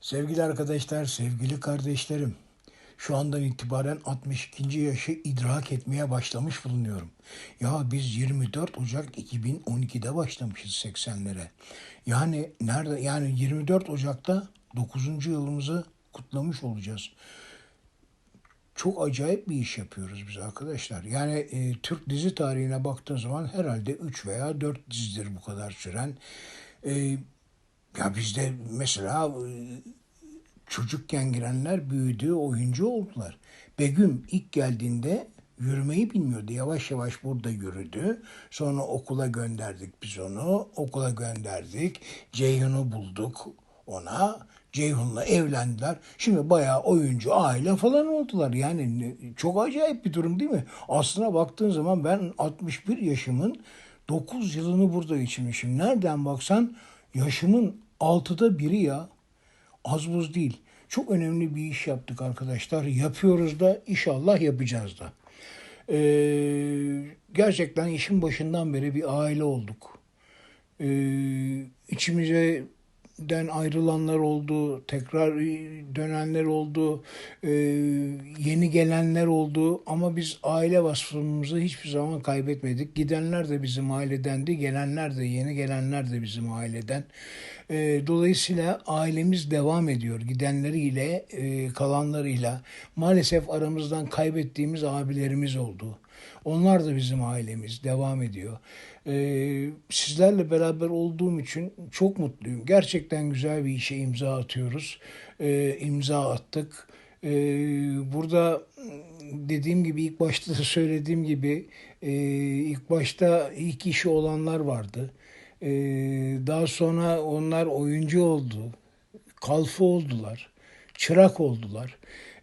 Sevgili arkadaşlar, sevgili kardeşlerim. Şu andan itibaren 62. yaşı idrak etmeye başlamış bulunuyorum. Ya biz 24 Ocak 2012'de başlamışız 80'lere. Yani nerede yani 24 Ocak'ta 9. yılımızı kutlamış olacağız. Çok acayip bir iş yapıyoruz biz arkadaşlar. Yani e, Türk dizi tarihine baktığın zaman herhalde 3 veya 4 dizidir bu kadar süren. E, ya bizde mesela e, çocukken girenler büyüdü, oyuncu oldular. Begüm ilk geldiğinde yürümeyi bilmiyordu. Yavaş yavaş burada yürüdü. Sonra okula gönderdik biz onu. Okula gönderdik. Ceyhun'u bulduk ona. Ceyhun'la evlendiler. Şimdi bayağı oyuncu, aile falan oldular. Yani çok acayip bir durum değil mi? Aslına baktığın zaman ben 61 yaşımın 9 yılını burada geçirmişim. Nereden baksan yaşımın altıda biri ya. Az buz değil. Çok önemli bir iş yaptık arkadaşlar. Yapıyoruz da inşallah yapacağız da. Ee, gerçekten işin başından beri bir aile olduk. Ee, içimize den ayrılanlar oldu, tekrar dönenler oldu, ee, yeni gelenler oldu ama biz aile vasfımızı hiçbir zaman kaybetmedik. Gidenler de bizim ailedendi, gelenler de, yeni gelenler de bizim aileden. Ee, dolayısıyla ailemiz devam ediyor. Gidenleriyle, e, kalanlarıyla. Maalesef aramızdan kaybettiğimiz abilerimiz oldu. Onlar da bizim ailemiz, devam ediyor. Ee, sizlerle beraber olduğum için çok mutluyum. Gerçekten güzel bir işe imza atıyoruz. Ee, imza attık. Ee, burada dediğim gibi ilk başta da söylediğim gibi e, ilk başta ilk işi olanlar vardı. Ee, daha sonra onlar oyuncu oldu, kalfa oldular, çırak oldular.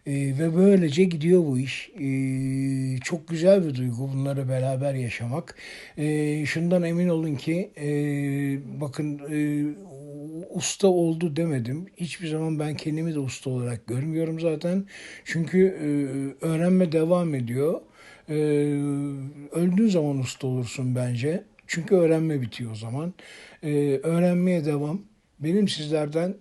Ee, ve böylece gidiyor bu iş. Ee, çok güzel bir duygu bunları beraber yaşamak. Ee, şundan emin olun ki e, bakın e, usta oldu demedim. Hiçbir zaman ben kendimi de usta olarak görmüyorum zaten. Çünkü e, öğrenme devam ediyor. Ee, öldüğün zaman usta olursun bence. Çünkü öğrenme bitiyor o zaman. Ee, öğrenmeye devam. Benim sizlerden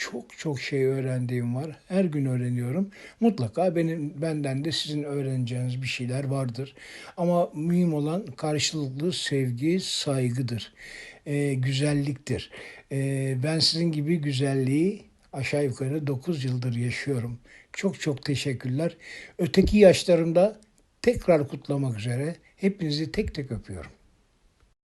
çok çok şey öğrendiğim var. Her gün öğreniyorum. Mutlaka benim benden de sizin öğreneceğiniz bir şeyler vardır. Ama mühim olan karşılıklı sevgi, saygıdır. Ee, güzelliktir. Ee, ben sizin gibi güzelliği aşağı yukarı 9 yıldır yaşıyorum. Çok çok teşekkürler. Öteki yaşlarımda tekrar kutlamak üzere hepinizi tek tek öpüyorum.